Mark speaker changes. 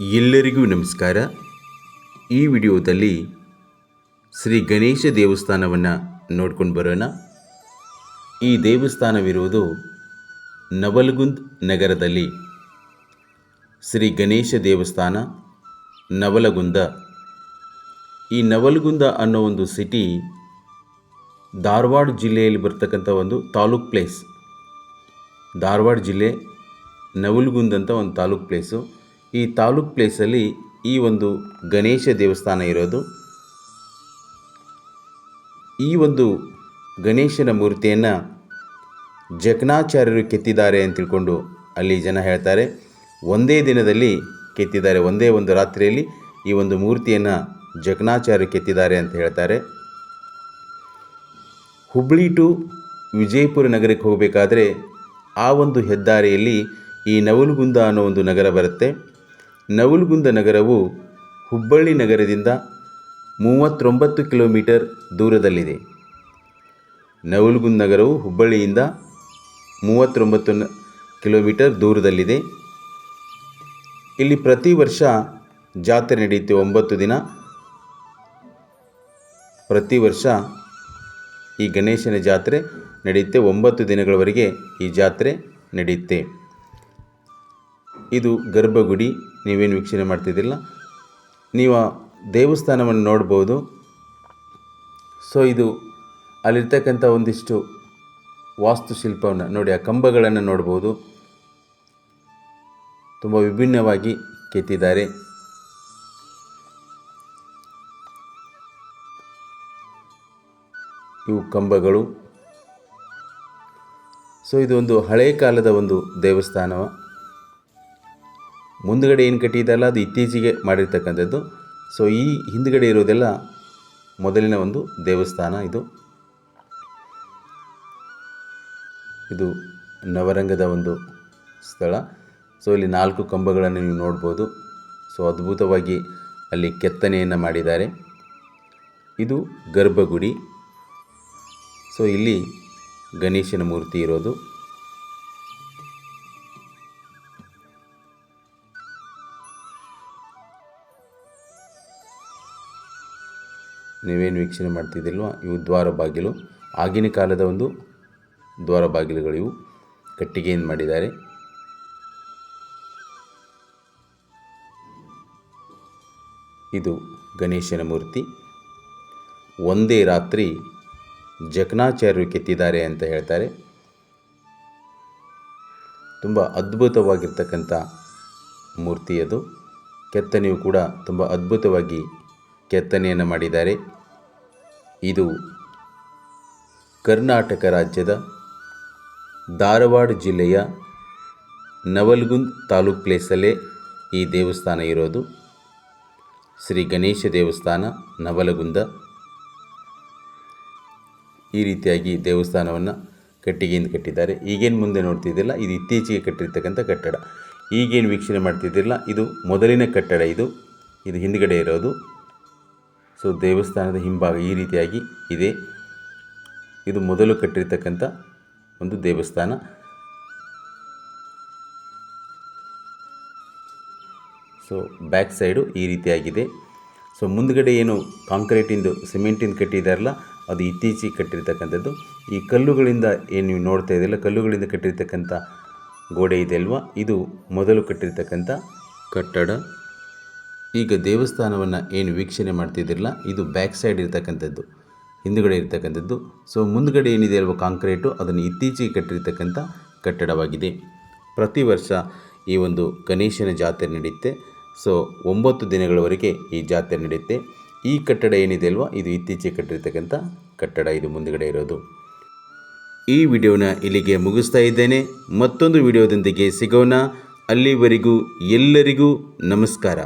Speaker 1: ಎಲ್ಲರಿಗೂ ನಮಸ್ಕಾರ. ಈ ವಿಡಿಯೋದಲ್ಲಿ ಶ್ರೀ ಗಣೇಶ ದೇವಸ್ಥಾನವನ್ನು ನೋಡ್ಕೊಂಡು ಬರೋಣ. ಈ ದೇವಸ್ಥಾನವಿರುವುದು ನವಲಗುಂದ್ ನಗರದಲ್ಲಿ ಶ್ರೀ ಗಣೇಶ ದೇವಸ್ಥಾನ ನವಲಗುಂದ. ಈ ನವಲಗುಂದ ಅನ್ನೋ ಒಂದು ಸಿಟಿ ಧಾರವಾಡ ಜಿಲ್ಲೆಯಲ್ಲಿ ಬರ್ತಕ್ಕಂಥ ಒಂದು ತಾಲೂಕ್ ಪ್ಲೇಸ್. ಧಾರವಾಡ ಜಿಲ್ಲೆ ನವಲಗುಂದ್ ಅಂತ ಒಂದು ತಾಲೂಕ್ ಪ್ಲೇಸು. ಈ ತಾಲೂಕ್ ಪ್ಲೇಸಲ್ಲಿ ಈ ಒಂದು ಗಣೇಶ ದೇವಸ್ಥಾನ ಇರೋದು. ಈ ಒಂದು ಗಣೇಶನ ಮೂರ್ತಿಯನ್ನು ಜಕಣಾಚಾರ್ಯರು ಕೆತ್ತಿದ್ದಾರೆ ಅಂತ ತಿಳ್ಕೊಂಡು ಅಲ್ಲಿ ಜನ ಹೇಳ್ತಾರೆ. ಒಂದೇ ದಿನದಲ್ಲಿ ಕೆತ್ತಿದ್ದಾರೆ, ಒಂದೇ ಒಂದು ರಾತ್ರಿಯಲ್ಲಿ ಈ ಒಂದು ಮೂರ್ತಿಯನ್ನು ಜಕಣಾಚಾರ್ಯರು ಕೆತ್ತಿದ್ದಾರೆ ಅಂತ ಹೇಳ್ತಾರೆ. ಹುಬ್ಬಳ್ಳಿ ಟು ವಿಜಯಪುರ ನಗರಕ್ಕೆ ಹೋಗಬೇಕಾದ್ರೆ ಆ ಒಂದು ಹೆದ್ದಾರಿಯಲ್ಲಿ ಈ ನವಲಗುಂದ ಅನ್ನೋ ಒಂದು ನಗರ ಬರುತ್ತೆ. ನವಲಗುಂದ ನಗರವು ಹುಬ್ಬಳ್ಳಿ ನಗರದಿಂದ ಮೂವತ್ತೊಂಬತ್ತು ಕಿಲೋಮೀಟರ್ ದೂರದಲ್ಲಿದೆ. ನವಲ್ಗುಂದ ನಗರವು ಹುಬ್ಬಳ್ಳಿಯಿಂದ ಮೂವತ್ತೊಂಬತ್ತು ಕಿಲೋಮೀಟರ್ ದೂರದಲ್ಲಿದೆ. ಇಲ್ಲಿ ಪ್ರತಿ ವರ್ಷ ಜಾತ್ರೆ ನಡೆಯುತ್ತೆ ಒಂಬತ್ತು ದಿನ. ಪ್ರತಿ ವರ್ಷ ಈ ಗಣೇಶನ ಜಾತ್ರೆ ನಡೆಯುತ್ತೆ ಒಂಬತ್ತು ದಿನಗಳವರೆಗೆ ಈ ಜಾತ್ರೆ ನಡೆಯುತ್ತೆ. ಇದು ಗರ್ಭಗುಡಿ, ನೀವೇನು ವೀಕ್ಷಣೆ ಮಾಡ್ತಿದ್ದಿಲ್ಲ. ನೀವು ದೇವಸ್ಥಾನವನ್ನು ನೋಡ್ಬೋದು. ಸೊ ಇದು ಅಲ್ಲಿರ್ತಕ್ಕಂಥ ಒಂದಿಷ್ಟು ವಾಸ್ತುಶಿಲ್ಪವನ್ನು ನೋಡಿ, ಆ ಕಂಬಗಳನ್ನು ನೋಡ್ಬೋದು. ತುಂಬ ವಿಭಿನ್ನವಾಗಿ ಕೆತ್ತಿದ್ದಾರೆ. ಇವು ಕಂಬಗಳು. ಸೊ ಇದು ಒಂದು ಹಳೆ ಕಾಲದ ಒಂದು ದೇವಸ್ಥಾನವ. ಮುಂದುಗಡೆ ಏನು ಕಟ್ಟಿದ್ದಲ್ಲ ಅದು ಇತ್ತೀಚೆಗೆ ಮಾಡಿರ್ತಕ್ಕಂಥದ್ದು. ಸೊ ಈ ಹಿಂದುಗಡೆ ಇರೋದೆಲ್ಲ ಮೊದಲಿನ ಒಂದು ದೇವಸ್ಥಾನ ಇದು. ಇದು ನವರಂಗದ ಒಂದು ಸ್ಥಳ. ಸೊ ಇಲ್ಲಿ ನಾಲ್ಕು ಕಂಬಗಳನ್ನು ನೀವು ನೋಡ್ಬೋದು. ಸೊ ಅದ್ಭುತವಾಗಿ ಅಲ್ಲಿ ಕೆತ್ತನೆಯನ್ನು ಮಾಡಿದ್ದಾರೆ. ಇದು ಗರ್ಭಗುಡಿ. ಸೊ ಇಲ್ಲಿ ಗಣೇಶನ ಮೂರ್ತಿ ಇರೋದು. ನೀವೇನು ವೀಕ್ಷಣೆ ಮಾಡ್ತಿದ್ದಿಲ್ವ? ಇವು ದ್ವಾರ ಬಾಗಿಲು. ಆಗಿನ ಕಾಲದ ಒಂದು ದ್ವಾರ ಬಾಗಿಲುಗಳಿವು ಕಟ್ಟಿಗೆಯಿಂದ ಮಾಡಿದ್ದಾರೆ? ಇದು ಗಣೇಶನ ಮೂರ್ತಿ. ಒಂದೇ ರಾತ್ರಿ ಜಕಣಾಚಾರ್ಯರು ಕೆತ್ತಿದ್ದಾರೆ ಅಂತ ಹೇಳ್ತಾರೆ. ತುಂಬ ಅದ್ಭುತವಾಗಿರ್ತಕ್ಕಂಥ ಮೂರ್ತಿ ಅದು. ಕೆತ್ತನೆಯು ಕೂಡ ತುಂಬ ಅದ್ಭುತವಾಗಿ ಕೆತ್ತನೆಯನ್ನು ಮಾಡಿದ್ದಾರೆ. ಇದು ಕರ್ನಾಟಕ ರಾಜ್ಯದ ಧಾರವಾಡ ಜಿಲ್ಲೆಯ ನವಲ್ಗುಂದ್ ತಾಲೂಕ್ ಪ್ಲೇಸಲ್ಲೇ ಈ ದೇವಸ್ಥಾನ ಇರೋದು. ಶ್ರೀ ಗಣೇಶ ದೇವಸ್ಥಾನ ನವಲಗುಂದ. ಈ ರೀತಿಯಾಗಿ ದೇವಸ್ಥಾನವನ್ನು ಕಟ್ಟಿಗೆಯಿಂದ ಕಟ್ಟಿದ್ದಾರೆ. ಈಗೇನು ಮುಂದೆ ನೋಡ್ತಿದ್ದಿಲ್ಲ, ಇದು ಇತ್ತೀಚೆಗೆ ಕಟ್ಟಿರ್ತಕ್ಕಂಥ ಕಟ್ಟಡ. ಈಗೇನು ವೀಕ್ಷಣೆ ಮಾಡ್ತಿದ್ದಿಲ್ಲ, ಇದು ಮೊದಲಿನ ಕಟ್ಟಡ ಇದು. ಇದು ಹಿಂದ್ಗಡೆ ಇರೋದು. ಸೊ ದೇವಸ್ಥಾನದ ಹಿಂಭಾಗ ಈ ರೀತಿಯಾಗಿ ಇದೆ. ಇದು ಮೊದಲು ಕಟ್ಟಿರ್ತಕ್ಕಂಥ ಒಂದು ದೇವಸ್ಥಾನ. ಸೊ ಬ್ಯಾಕ್ ಸೈಡು ಈ ರೀತಿಯಾಗಿದೆ. ಸೊ ಮುಂದ್ಗಡೆ ಏನು ಕಾಂಕ್ರೀಟಿಂದು, ಸಿಮೆಂಟಿಂದ ಕಟ್ಟಿದಾರಲ್ಲ, ಅದು ಇತ್ತೀಚೆಗೆ ಕಟ್ಟಿರ್ತಕ್ಕಂಥದ್ದು. ಈ ಕಲ್ಲುಗಳಿಂದ ಏನು ನೀವು ನೋಡ್ತಾ ಇದೆಯಲ್ಲ ಕಲ್ಲುಗಳಿಂದ ಕಟ್ಟಿರ್ತಕ್ಕಂಥ ಗೋಡೆ ಇದೆ ಅಲ್ವಾ? ಇದು ಮೊದಲು ಕಟ್ಟಿರ್ತಕ್ಕಂಥ ಕಟ್ಟಡ. ಈಗ ದೇವಸ್ಥಾನವನ್ನು ಏನು ವೀಕ್ಷಣೆ ಮಾಡ್ತಿದ್ದಿರಲ್ಲ, ಇದು ಬ್ಯಾಕ್ ಸೈಡ್ ಇರತಕ್ಕಂಥದ್ದು, ಹಿಂದುಗಡೆ ಇರ್ತಕ್ಕಂಥದ್ದು. ಸೊ ಮುಂದುಗಡೆ ಏನಿದೆ ಅಲ್ವಾ ಕಾಂಕ್ರೀಟು, ಅದನ್ನು ಇತ್ತೀಚೆಗೆ ಕಟ್ಟಿರ್ತಕ್ಕಂಥ ಕಟ್ಟಡವಾಗಿದೆ. ಪ್ರತಿ ವರ್ಷ ಈ ಒಂದು ಗಣೇಶನ ಜಾತ್ರೆ ನಡೆಯುತ್ತೆ. ಸೊ ಒಂಬತ್ತು ದಿನಗಳವರೆಗೆ ಈ ಜಾತ್ರೆ ನಡೆಯುತ್ತೆ. ಈ ಕಟ್ಟಡ ಏನಿದೆ ಅಲ್ವಾ, ಇದು ಇತ್ತೀಚೆಗೆ ಕಟ್ಟಿರ್ತಕ್ಕಂಥ ಕಟ್ಟಡ, ಇದು ಮುಂದುಗಡೆ ಇರೋದು. ಈ ವಿಡಿಯೋನ ಇಲ್ಲಿಗೆ ಮುಗಿಸ್ತಾ ಇದ್ದೇನೆ. ಮತ್ತೊಂದು ವಿಡಿಯೋದೊಂದಿಗೆ ಸಿಗೋಣ. ಅಲ್ಲಿವರೆಗೂ ಎಲ್ಲರಿಗೂ ನಮಸ್ಕಾರ.